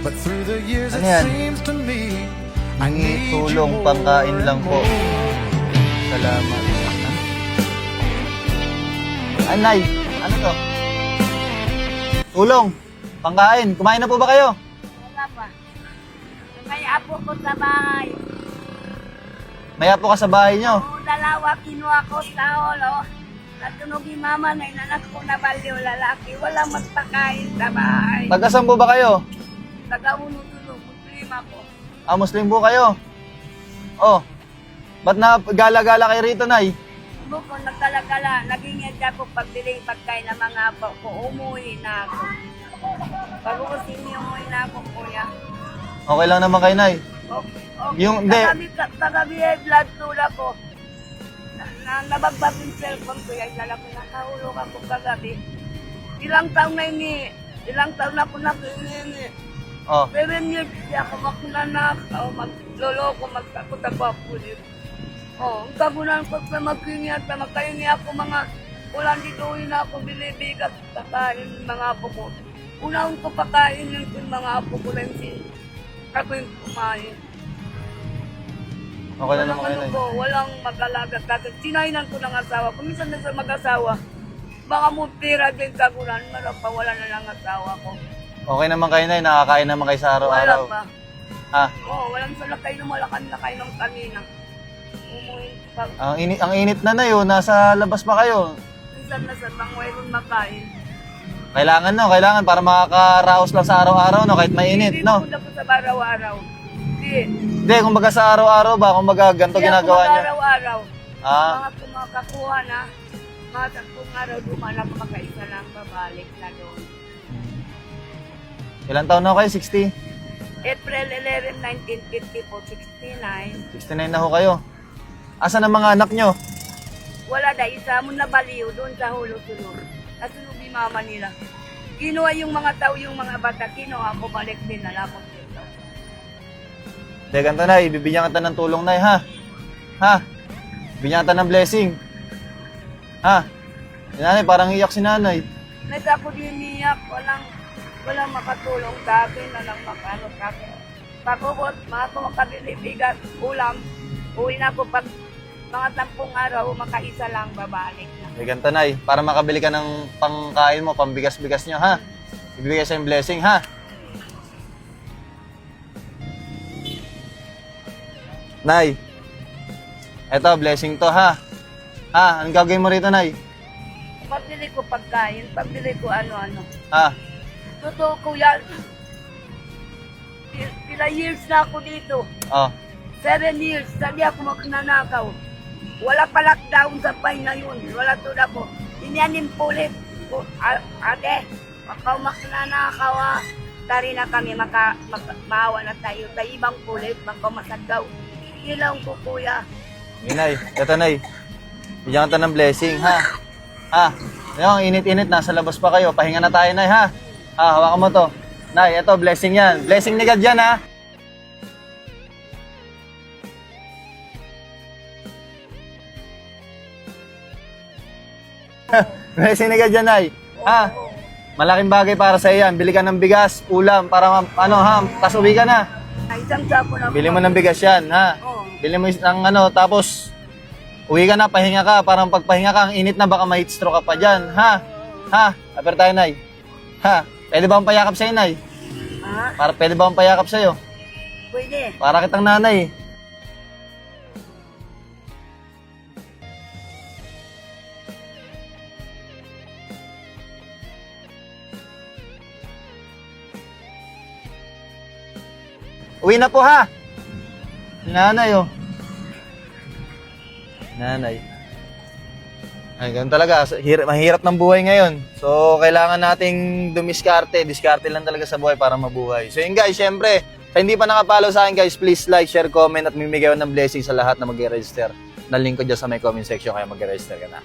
But through the years Ano it seems to me I need you tulong more pangkain lang and po. more. Salamat. Anay, ano to? Tulong. Pangkain. Kumain na po ba kayo? Wala pa. May apo ko sa bahay. Maya po ka sa bahay nyo. Oo, dalawa kinuha ko sa holo. Natunog yung mama na inanak ko na baliw lalaki. Walang magpakain sa bahay. Tagasan po ba kayo? Tagauno-tulo, muslim ako. Ah, Muslim po kayo? Oh. Ba't na gala-gala kayo rito, Nay? Buko, nagkalagala. Naging yadya ko pagbiling pagkain ng mga apo ko. Umuwi na ako. Pag ako sini, umuwi na ako, kuya. Okay lang naman kayo, Nay. Okay, okay. Yung- hindi. Kagabi, ka- kagabi ay blood tula ko. Na, na, nabagbag yung cellphone ko yan. Dala ko nakahulog ako kagabi. Ilang taon na ini. Ilang taon na ako nakihingi. Oh. Seven years di ako makunanak. O magloloko, magtakot ako ako ulit. O, ang tabunan ko sa maghingi at na makahingi ako mga ulan dito na ako binibigat pakain ng mga apo ko. Unang ko pakain yung yung mga apo ko lang si ako yung kumain. Okay na Walang naman ano ko, walang mag-alaga kasi sinainan ko ng asawa ko. Minsan na sa mag-asawa, baka mo pira din pa wala na lang asawa ko. Okay naman kayo, Nay. Nakakain naman kayo sa Wala araw-araw. pa. Ha? Oo, walang salakay na malakan na kayo ng kanina. Umuwi. Ang init, ang init na, Nay. Oh. Nasa labas pa kayo. Minsan na sa bang mayroon makain. Kailangan, no? Kailangan para makakaraos lang sa araw-araw, no? Kahit mainit, no? Hindi ko sa araw-araw. Hindi. Hindi, kumbaga sa araw-araw ba? Kumbaga ganito ginagawa niya. araw-araw. Ah, Mga kumakakuha na, mga tatlong araw dumala ko makaisa lang, babalik na doon. Ilang taon na kayo? 60? April 11, 1950 po, 69. 69 na ho kayo. Asan ang mga anak nyo? Wala na, isa mo na baliw doon sa hulo-sunod. Nasunod ni mama nila. Kinuha yung mga tao, yung mga bata, kinuha ko, balik din na ako dito. Hindi, ganito na. Ibibigyan kita ng tulong na, ha? Ha? Bibigyan kita ng blessing. Ha? Si nanay, parang iyak si nanay. Nagkako din niyak, walang, walang makatulong sa akin, walang makano sa akin. Pagkubot, mga ko makabili bigat, ulam, uwi na ako pag mga tampung araw, makaisa lang, babalik na. Hindi, ganito na. Para makabili ka ng pangkain mo, pambigas-bigas nyo, ha? Ibibigay sa yung blessing, ha? Nay, eto, blessing to, ha? Ha? Anong gagawin mo rito, Nay? Pagbili ko pagkain, pagbili ko ano-ano. Ha? Totoo. Il- Ilang years na ako dito. Oh. Seven years, sabi ako magnanakaw. Wala pa lockdown sa pay na yun. Wala to na ko. Inyanin pulit. O, a- ate, makaw magnanakaw ha. Tari na kami, maka, maka, maawa na tayo. Sa ibang pulit, makaw masagaw. Ilaw ko kuya. Yun, Nay. Ito, Nay. Bigyan kita ng blessing, ha? Ha? Yung init-init, nasa labas pa kayo. Pahinga na tayo, Nay, ha? Ha, hawakan mo to. Nay, ito, blessing yan. Blessing ni God yan, ha? blessing ni God yan, Nay. Ha? Malaking bagay para sa yan. Bili ka ng bigas, ulam, para ano, ha? Tapos uwi ka na. Ay, isang sapo na Bili mo ng bigas yan, ha? Oo. Bili mo ng ano, tapos uwi ka na, pahinga ka. Parang pagpahinga ka, ang init na, baka ma-heat stroke ka pa dyan. Ha? Ha? Aper tayo, Nay. Ha? Pwede ba akong payakap sa'yo, Nay? Ha? Para, pwede ba akong payakap sa'yo? Pwede. Para kitang nanay. Uwi na po ha. Nanay oh. Nanay. Ay, ganun talaga. Hirap, mahirap ng buhay ngayon. So, kailangan nating dumiskarte. Diskarte lang talaga sa buhay para mabuhay. So, yun guys, syempre, sa hindi pa nakapalo sa akin guys, please like, share, comment at mimigay ng blessing sa lahat na mag-register. Na link ko dyan sa may comment section kaya mag-register ka na.